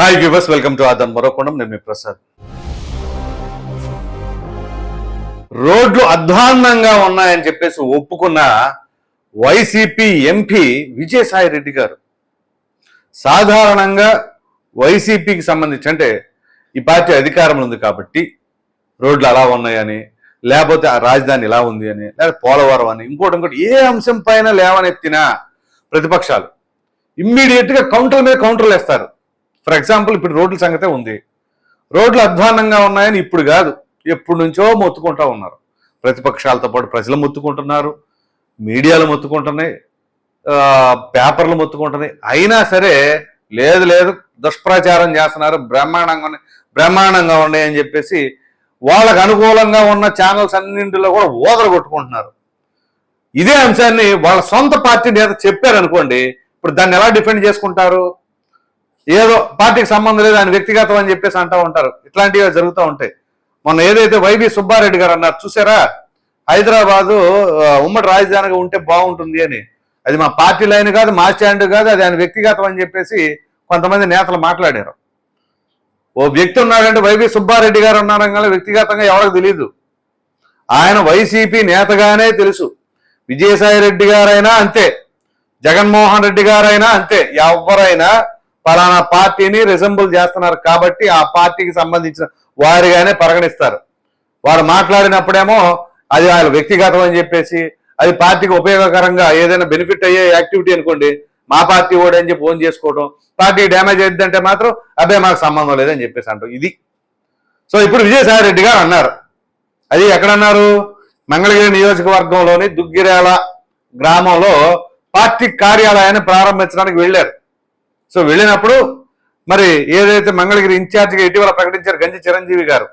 Hi viewers welcome to ఆదన్ మరోకోణం నేను మీ ప్రసాద్ రోడ్లు అధ్వాన్నంగా ఉన్నాయని చెప్పేసి ఒప్పుకున్న వైసీపీ ఎంపీ విజయసాయి రెడ్డి గారు. సాధారణంగా వైసీపీకి సంబంధించి అంటే ఈ పార్టీ అధికారంలో ఉంది కాబట్టి రోడ్లు అలా ఉన్నాయని లేకపోతే ఆ రాజధాని ఇలా ఉంది అని లేదా పోలవరం అని ఇంకోటి ఇంకోటి ఏ అంశం పైన లేవనెత్తినా ప్రతిపక్షాలు. ఇమ్మీడియట్గా కౌంటర్ మీద కౌంటర్లు వేస్తారు ఫర్ ఎగ్జాంపుల్ ఇప్పుడు రోడ్ల సంగతే ఉంది. రోడ్లు అధ్వాన్నంగా ఉన్నాయని ఇప్పుడు కాదు. ఎప్పటి నుంచో మొత్తుకుంటా ఉన్నారు. ప్రతిపక్షాలతో పాటు ప్రజలు మొత్తుకుంటున్నారు. మీడియాలు మొత్తుకుంటున్నాయి. పేపర్లు మొత్తుకుంటున్నాయి. అయినా సరే లేదు లేదు దుష్ప్రచారం చేస్తున్నారు. బ్రహ్మాండంగా ఉన్నాయి. బ్రహ్మాండంగా ఉన్నాయి అని చెప్పేసి వాళ్ళకు అనుకూలంగా ఉన్న ఛానల్స్ అన్నింటిలో కూడా ఓదలు కొట్టుకుంటున్నారు ఇదే అంశాన్ని వాళ్ళ సొంత పార్టీ నేత చెప్పారనుకోండి ఇప్పుడు దాన్ని ఎలా డిఫెండ్ చేసుకుంటారు? ఏదో పార్టీకి సంబంధం లేదు ఆయన వ్యక్తిగతం అని చెప్పేసి అంటూ ఉంటారు. ఇట్లాంటివి జరుగుతూ ఉంటాయి. మొన్న ఏదైతే వైవి సుబ్బారెడ్డి గారు అన్నారు చూసారా? హైదరాబాదు ఉమ్మడి రాజధానిగా ఉంటే బాగుంటుంది అని. అది మా పార్టీ లైన్ కాదు మా స్టాండ్ కాదు అది ఆయన వ్యక్తిగతం అని చెప్పేసి కొంతమంది నేతలు మాట్లాడారు. ఓ వ్యక్తి ఉన్నాడంటే వైవి సుబ్బారెడ్డి గారు ఉన్నారనగా వ్యక్తిగతంగా ఎవరికి తెలియదు ఆయన వైసీపీ నేతగానే తెలుసు. విజయసాయి రెడ్డి గారైనా అంతే. జగన్మోహన్ రెడ్డి గారైనా అంతే. ఎవరైనా పలానా పార్టీని రిజంబుల్ చేస్తున్నారు కాబట్టి ఆ పార్టీకి సంబంధించిన వారిగానే పరిగణిస్తారు. వారు మాట్లాడినప్పుడేమో అది ఆయన వ్యక్తిగతం అని చెప్పేసి అది పార్టీకి ఉపయోగకరంగా ఏదైనా బెనిఫిట్ అయ్యే యాక్టివిటీ అనుకోండి మా పార్టీ ఓడని అని చెప్పి ఫోన్ చేసుకోవడం పార్టీ డ్యామేజ్ అయిందంటే మాత్రం అదే మాకు సంబంధం లేదని చెప్పేసి అంటాం ఇది. సో ఇప్పుడు విజయసాయి రెడ్డి గారు అన్నారు. అది ఎక్కడన్నారు? మంగళగిరి నియోజకవర్గంలోని దుగ్గిరేల గ్రామంలో పార్టీ కార్యాలయాన్ని ప్రారంభించడానికి వెళ్ళారు. సో వెళ్ళినప్పుడు మరి ఏదైతే మంగళగిరి ఇన్ఛార్జిగా ఇటీవల ప్రకటించారు గంజి చిరంజీవి గారు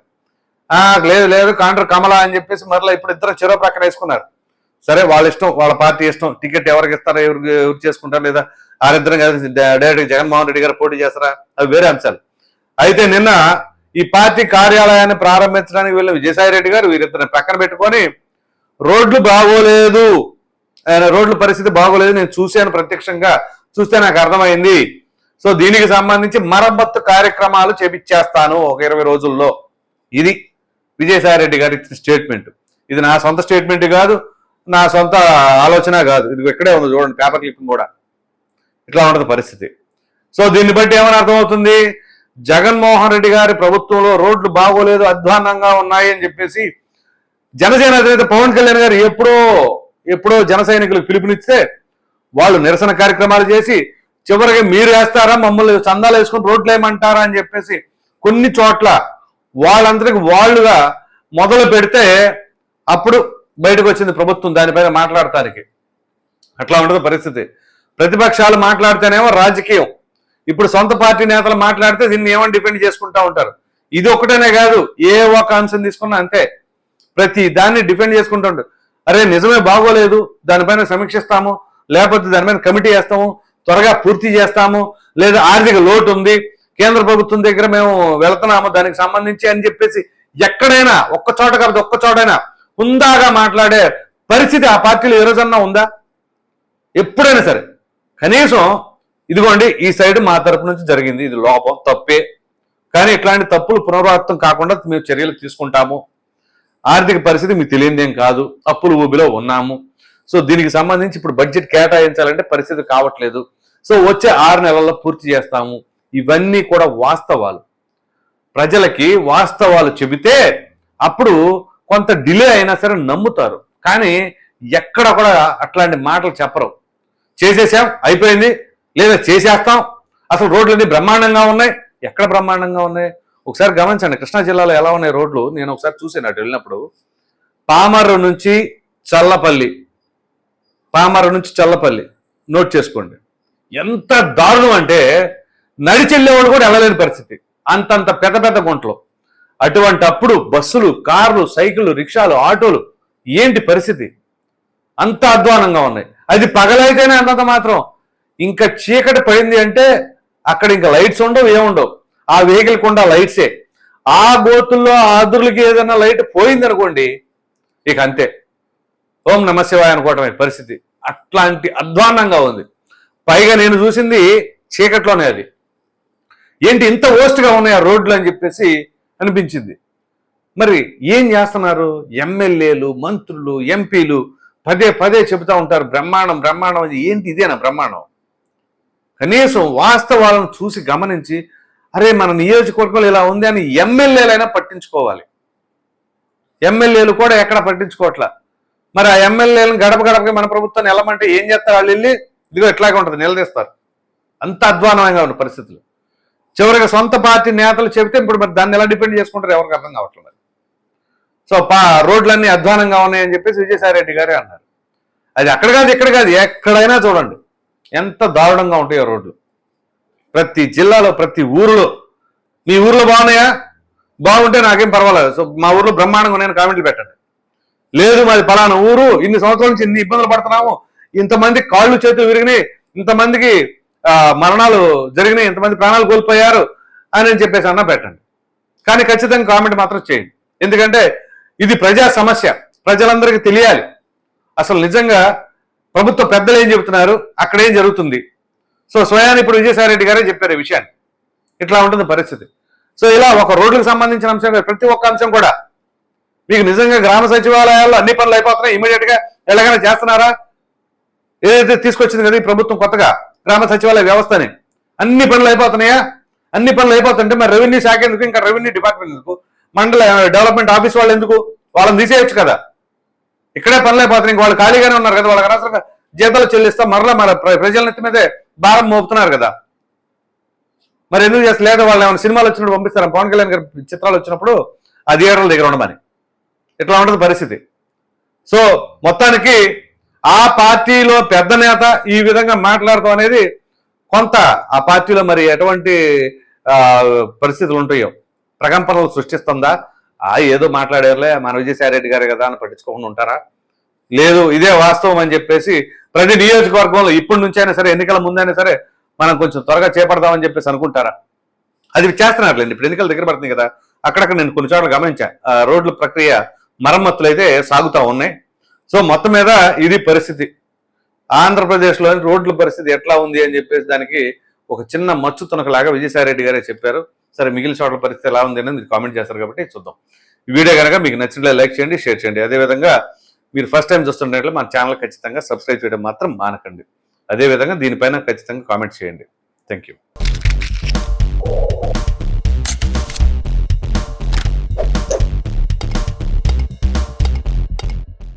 లేదు లేదు కాండ్ర కమల అని చెప్పేసి మరలా ఇప్పుడు ఇద్దరు చెరో ప్రక్కన వేసుకున్నారు. సరే వాళ్ళ ఇష్టం వాళ్ళ పార్టీ ఇష్టం టికెట్ ఎవరికి ఇస్తారో ఎవరికి ఎవరు చేసుకుంటారు లేదా ఆరిద్దరం కలిసి డైరెక్ట్ జగన్మోహన్ రెడ్డి గారు పోటీ చేస్తారా? అవి వేరే అంశాలు. అయితే నిన్న ఈ పార్టీ కార్యాలయాన్ని ప్రారంభించడానికి వెళ్ళిన విజయసాయి రెడ్డి గారు వీరిద్దరిని పక్కన పెట్టుకొని రోడ్లు బాగోలేదు రోడ్ల పరిస్థితి బాగోలేదు నేను చూశాను ప్రత్యక్షంగా చూస్తే నాకు అర్థమైంది సో దీనికి సంబంధించి మరమ్మత్తు కార్యక్రమాలు చేపించేస్తాను ఒక ఇరవై రోజుల్లో. ఇది విజయసాయి రెడ్డి గారి స్టేట్మెంట్. ఇది నా సొంత స్టేట్మెంట్ కాదు నా సొంత ఆలోచన కాదు. ఇది ఇక్కడే ఉంది చూడండి పేపర్ క్లిప్పింగ్ కూడా. ఇట్లా ఉంటుంది పరిస్థితి. సో దీన్ని బట్టి ఏమైనా అర్థమవుతుంది? జగన్మోహన్ రెడ్డి గారి ప్రభుత్వంలో రోడ్లు బాగోలేదు అధ్వాన్నంగా ఉన్నాయి అని చెప్పేసి జనసేన అధినేత పవన్ కళ్యాణ్ గారు ఎప్పుడో ఎప్పుడో జన సైనికులకు పిలుపునిస్తే వాళ్ళు నిరసన కార్యక్రమాలు చేసి చివరికి మీరు వేస్తారా? మమ్మల్ని చందాలు వేసుకుని రోడ్లు వేయమంటారా అని చెప్పేసి కొన్ని చోట్ల వాళ్ళందరికి వాళ్ళుగా మొదలు పెడితే అప్పుడు బయటకు వచ్చింది ప్రభుత్వం దానిపైన మాట్లాడటానికి. అట్లా ఉండదు పరిస్థితి. ప్రతిపక్షాలు మాట్లాడితేనేమో రాజకీయం. ఇప్పుడు సొంత పార్టీ నేతలు మాట్లాడితే దీన్ని ఏమని డిపెండ్ చేసుకుంటా ఉంటారు? ఇది ఒక్కటేనే కాదు ఏ ఒక్క అంశం తీసుకున్నా అంతే. ప్రతి దాన్ని డిపెండ్ చేసుకుంటూ ఉంటారు అరే నిజమే బాగోలేదు దానిపైన సమీక్షిస్తాము లేకపోతే దానిపైన కమిటీ వేస్తాము త్వరగా పూర్తి చేస్తాము. లేదా ఆర్థిక లోటు ఉంది. కేంద్ర ప్రభుత్వం దగ్గర మేము వెళ్తున్నాము. దానికి సంబంధించి అని చెప్పేసి ఎక్కడైనా ఒక్క చోట కాదు ఒక్క చోటైనా హుందాగా మాట్లాడే పరిస్థితి ఆ పార్టీలో ఏ రోజన్నా ఉందా? ఎప్పుడైనా సరే. కనీసం ఇదిగోండి ఈ సైడ్ మా తరపు నుంచి జరిగింది. ఇది లోపం తప్పే. కానీ ఇట్లాంటి తప్పులు పునరావృతం కాకుండా మేము చర్యలు తీసుకుంటాము. ఆర్థిక పరిస్థితి మీకు తెలియదేం కాదు. అప్పులు ఊబిలో ఉన్నాము. సో దీనికి సంబంధించి ఇప్పుడు బడ్జెట్ కేటాయించాలంటే పరిస్థితి కావట్లేదు. సో వచ్చే ఆరు నెలల్లో పూర్తి చేస్తాము. ఇవన్నీ కూడా వాస్తవాలు. ప్రజలకి వాస్తవాలు చెబితే అప్పుడు కొంత డిలే అయినా సరే నమ్ముతారు. కానీ ఎక్కడ కూడా అట్లాంటి మాటలు చెప్పరు. చేసేసాం అయిపోయింది. లేదా చేసేస్తాం. అసలు రోడ్లన్నీ బ్రహ్మాండంగా ఉన్నాయి. ఎక్కడ బ్రహ్మాండంగా ఉన్నాయి? ఒకసారి గమనించండి కృష్ణా జిల్లాలో ఎలా ఉన్నాయి రోడ్లు? నేను ఒకసారి చూసాను అటు వెళ్ళినప్పుడు. పామర్రు నుంచి చల్లపల్లి. పామర్రు నుంచి చల్లపల్లి. నోట్ చేసుకోండి. ఎంత దారుణం అంటే నడిచెళ్ళేవాడు కూడా వెళ్ళలేని పరిస్థితి. అంతంత పెద్ద పెద్ద గుంటలు. అటువంటి అప్పుడు బస్సులు కార్లు సైకిళ్ళు రిక్షాలు ఆటోలు ఏంటి పరిస్థితి? అంత అధ్వానంగా ఉన్నాయి. అది పగలైతేనే అంతంత మాత్రం. ఇంకా చీకటి పడింది అంటే అక్కడ ఇంకా లైట్స్ ఉండవు ఏముండవు. ఆ వెహికల్ కుండా లైట్సే. ఆ గోతుల్లో ఆదురులకి ఏదైనా లైట్ పోయింది అనుకోండి ఇక అంతే. ఓం నమశివాయ అనుకోవటమే పరిస్థితి. అట్లాంటి అధ్వాన్నంగా ఉంది. పైగా నేను చూసింది చీకట్లోనే అది. ఏంటి ఇంత ఓస్ట్గా ఉన్నాయి ఆ రోడ్లు అని చెప్పేసి అనిపించింది. మరి ఏం చేస్తున్నారు? ఎమ్మెల్యేలు మంత్రులు ఎంపీలు పదే పదే చెబుతా ఉంటారు బ్రహ్మాండం బ్రహ్మాండం అని. ఏంటి ఇదేనా బ్రహ్మాండం? కనీసం వాస్తవాలను చూసి గమనించి అరే మన నియోజకవర్గంలో ఇలా ఉంది అని ఎమ్మెల్యేలైనా పట్టించుకోవాలి. ఎమ్మెల్యేలు కూడా ఎక్కడ పట్టించుకోవట్లా? మరి ఆ ఎమ్మెల్యేలను గడప గడపకి మన ప్రభుత్వాన్ని వెళ్ళమంటే ఏం చేస్తారు వాళ్ళు వెళ్ళి? ఇదిగో ఇట్లాగే ఉంటుంది నిలదీస్తారు. అంత అధ్వానంగా ఉన్న పరిస్థితులు. చివరిగా సొంత పార్టీ నేతలు చెబితే ఇప్పుడు మరి దాన్ని ఎలా డిపెండ్ చేసుకుంటారు ఎవరికి అర్థం కావట్లేదు సో పా రోడ్లన్నీ అధ్వానంగా ఉన్నాయని చెప్పేసి విజయసాయిరెడ్డి గారే అన్నారు. అది అక్కడ కాదు ఇక్కడ కాదు ఎక్కడైనా చూడండి. ఎంత దారుణంగా ఉంటాయో రోడ్లు. ప్రతి జిల్లాలో ప్రతి ఊరిలో. మీ ఊర్లో బాగున్నాయా? బాగుంటే నాకేం పర్వాలేదు. సో మా ఊర్లో బ్రహ్మాండంగా ఉన్నాయని కామెంట్లు పెట్టండి. లేదు మాది పలానా ఊరు ఇన్ని సంవత్సరాల నుంచి ఇన్ని ఇబ్బందులు పడుతున్నాము. ఇంతమంది కాళ్ళు చేతులు విరిగినాయి ఇంతమందికి ఆ, మరణాలు జరిగినాయి ఇంతమంది ప్రాణాలు కోల్పోయారు అని అని చెప్పేసి అన్న పెట్టండి. కానీ ఖచ్చితంగా కామెంట్ మాత్రం చేయండి. ఎందుకంటే ఇది ప్రజా సమస్య ప్రజలందరికీ తెలియాలి. అసలు నిజంగా ప్రభుత్వ పెద్దలు ఏం చెబుతున్నారు? అక్కడ ఏం జరుగుతుంది? సో స్వయాన్ని ఇప్పుడు విజయసాయి రెడ్డి గారే చెప్పారు ఈ విషయాన్ని. ఇట్లా ఉంటుంది పరిస్థితి. సో ఇలా ఒక రోడ్లకు సంబంధించిన అంశం ప్రతి ఒక్క అంశం కూడా. మీకు నిజంగా గ్రామ సచివాలయాల్లో అన్ని పనులు అయిపోతున్నాయి ఇమీడియట్గా ఎలాగైనా చేస్తున్నారా? ఏదైతే తీసుకొచ్చింది కదా ఈ ప్రభుత్వం కొత్తగా గ్రామ సచివాలయ వ్యవస్థని అన్ని పనులు అయిపోతున్నాయా? అన్ని పనులు అయిపోతుంటే మరి రెవెన్యూ శాఖ ఎందుకు? ఇంకా రెవెన్యూ డిపార్ట్మెంట్ ఎందుకు? మండల డెవలప్మెంట్ ఆఫీస్ వాళ్ళు ఎందుకు? వాళ్ళని తీసేయచ్చు కదా. ఇక్కడే పనులు అయిపోతున్నాయి. ఇంక వాళ్ళు ఖాళీగానే ఉన్నారు కదా. వాళ్ళకి అనవసరంగా జీతాలు చెల్లిస్తా మరలా మన ప్ర- ప్రజల నెత్తి మీదే భారం మోపుతున్నారు కదా. మరి ఎందుకు చేస్తారు లేదా వాళ్ళు ఏమైనా సినిమాలు వచ్చినప్పుడు పంపిస్తారా? పవన్ కళ్యాణ్ గారి చిత్రాలు వచ్చినప్పుడు ఆ థియేటర్ల దగ్గర ఉండమని. ఇట్లా ఉంటుంది పరిస్థితి. సో మొత్తానికి ఆ పార్టీలో పెద్ద నేత ఈ విధంగా మాట్లాడటం అనేది కొంత ఆ పార్టీలో మరి ఎటువంటి పరిస్థితులు ఉంటాయో ప్రకంపనలు సృష్టిస్తుందా? ఆ ఏదో మాట్లాడారులే మన విజయసాయి రెడ్డి గారు కదా అని పట్టించుకోకుండా ఉంటారా? లేదు ఇదే వాస్తవం అని చెప్పేసి ప్రతి నియోజకవర్గంలో ఇప్పటి నుంచి అయినా సరే ఎన్నికల ముందైనా సరే మనం కొంచెం త్వరగా చేపడదామని చెప్పేసి అనుకుంటారా? అది చేస్తున్నారులేండి ఇప్పుడు ఎన్నికల దగ్గర పడుతుంది కదా. అక్కడక్కడ నేను కొన్ని చోట్ల గమనించా. ఆ, రోడ్ల ప్రక్రియ మరమ్మతులు అయితే సాగుతూ ఉన్నాయి. సో మొత్తం మీద ఇది పరిస్థితి. ఆంధ్రప్రదేశ్లో రోడ్ల పరిస్థితి ఎట్లా ఉంది అని చెప్పేసి దానికి ఒక చిన్న మచ్చు తునకలాగా విజయసాయిరెడ్డి గారే చెప్పారు. సరే మిగిలిన చోట్ల పరిస్థితి ఎలా ఉంది అనేది మీరు కామెంట్ చేస్తారు కాబట్టి చూద్దాం. ఈ వీడియో కనుక మీకు నచ్చినట్లే లైక్ చేయండి షేర్ చేయండి. అదేవిధంగా మీరు ఫస్ట్ టైం చూస్తున్నట్లు మన ఛానల్ ఖచ్చితంగా సబ్స్క్రైబ్ చేయడం మాత్రం మానకండి. అదేవిధంగా దీనిపైన ఖచ్చితంగా కామెంట్ చేయండి. Thank you